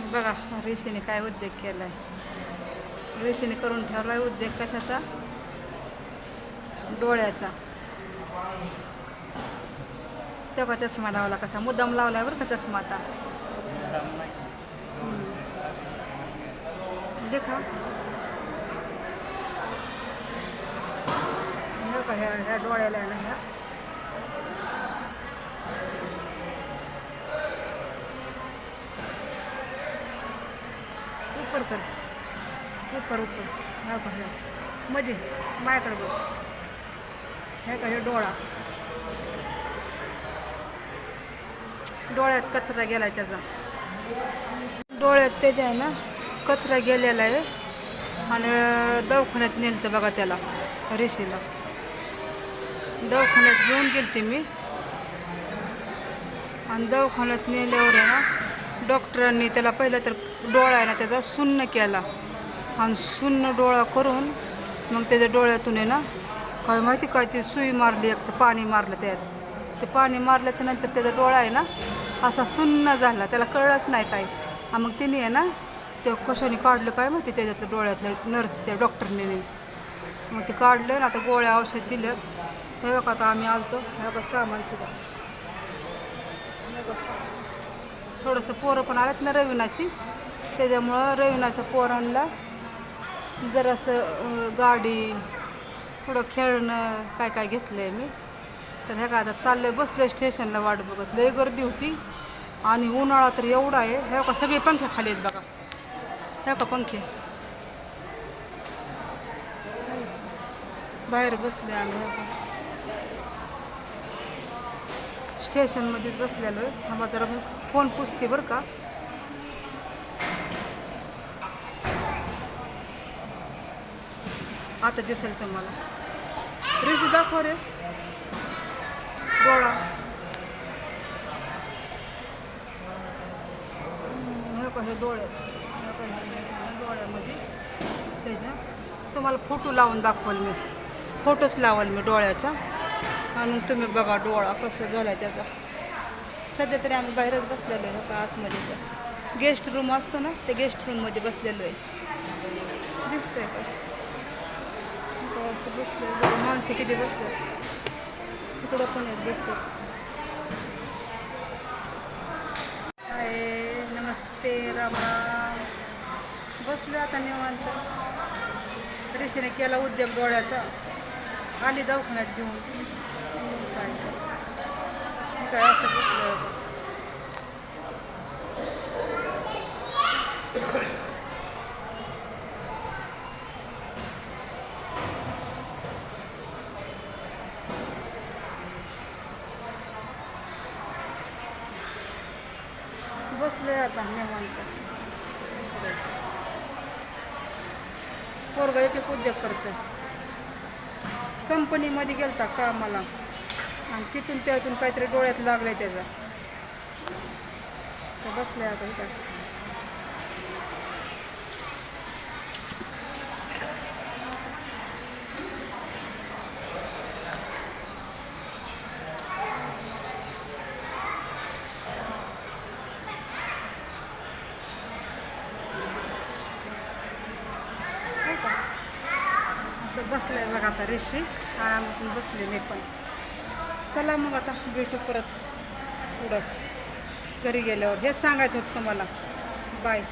बघा ऋषीने काय उद्योग केलाय. ऋषीने करून ठेवलाय उद्योग कशाचा? डोळ्याचा. तेव्हा चष्मा लावला कसा? मुद्दाम लावलाय बरं का चष्मा आता? देखा. का ह्या ह्या डोळ्याला ह्या. उपर कर. उपर उपर हा का ह्या मध्ये माझ्याकडे बघ. हे का हे डोळा. डोळ्यात कचरा गेलाय त्याचा. डोळ्यात त्याच्या आहे ना कचरा गेलेला आहे. आणि दवाखान्यात नेलं बघा त्याला रेशीला दवाखान्यात घेऊन गेलते मी. आणि दवाखान्यात नेल्यावर आहे ना डॉक्टरांनी त्याला पहिलं तर डोळा आहे ना त्याचा सुन्न केला. आणि सुन्न डोळा करून मग त्याच्या डोळ्यातून आहे ना काय माहिती काय ती सुई मारली एक तर पाणी मारलं त्यात. ते पाणी मारल्याच्या नंतर त्याचा डोळा आहे ना असा सुन्न झाला. त्याला कळलंच नाही काय आणि मग तिने आहे ना ते कशाने काढलं काय माहिती त्याच्यातलं डोळ्यातलं नर्स त्या डॉक्टरने. मग ते काढलं ना आता गोळ्या औषध दिलं. हे बघा आता आम्ही आलतो. हे बघा सामान सुद्धा. हे बघा. थोडंसं पोरं पण आलेत ना रविनाची. त्याच्यामुळं रविनाच्या पोरांना जरासं गाडी थोडं खेळणं काय काय घेतलं आहे मी. तर ह्या काय आता चाललंय बसलं स्टेशनला वाट बघत. लय गर्दी होती. आणि उन्हाळा तर एवढा आहे. ह्या का सगळे पंखे खाली आहेत बघा. ह्या का पंखे. बाहेर बसले आम्ही ह्या का. स्टेशनमध्येच बसलेलो आहे. थांबा जरा मी फोन पुसते बरं का. आता दिसेल तुम्हाला. रिझू दाखव रे. डोळा हे डोळ्यात. डोळ्यामध्ये. त्याच्या. तुम्हाला फोटो लावून दाखवाल मी. फोटोच लावाल मी डोळ्याचा. आणि तुम्ही बघा डोळा कसं झाला त्याचा. सध्या तरी आम्ही बाहेरच बसलेलो आहे का आतमध्ये तर. गेस्ट रूम असतो ना ते गेस्ट रूममध्ये बसलेलो आहे. दिसतंय का? असं बसलं माणसं किती बसले इकडं पण आहेत बसतो हाय नमस्ते रामा. बसलो आता निवांत. ऋषीने केला उद्योग डोळ्याचा आली दवाखान्यात घेऊन. काय असं बसलं होतं. आता निवांत पोरगा एक उद्योग करतोय कंपनीमध्ये गेलता कामाला आणि तिथून त्यातून काहीतरी डोळ्यात लागलंय त्याचा. तर बसले आता इथं. हो का? असं बघा आता रेशी आरामातून बसले मी पण. चला मग आता भेटू परत पुढं. घरी गेल्यावर. हेच सांगायचं होतं तुम्हाला. बाय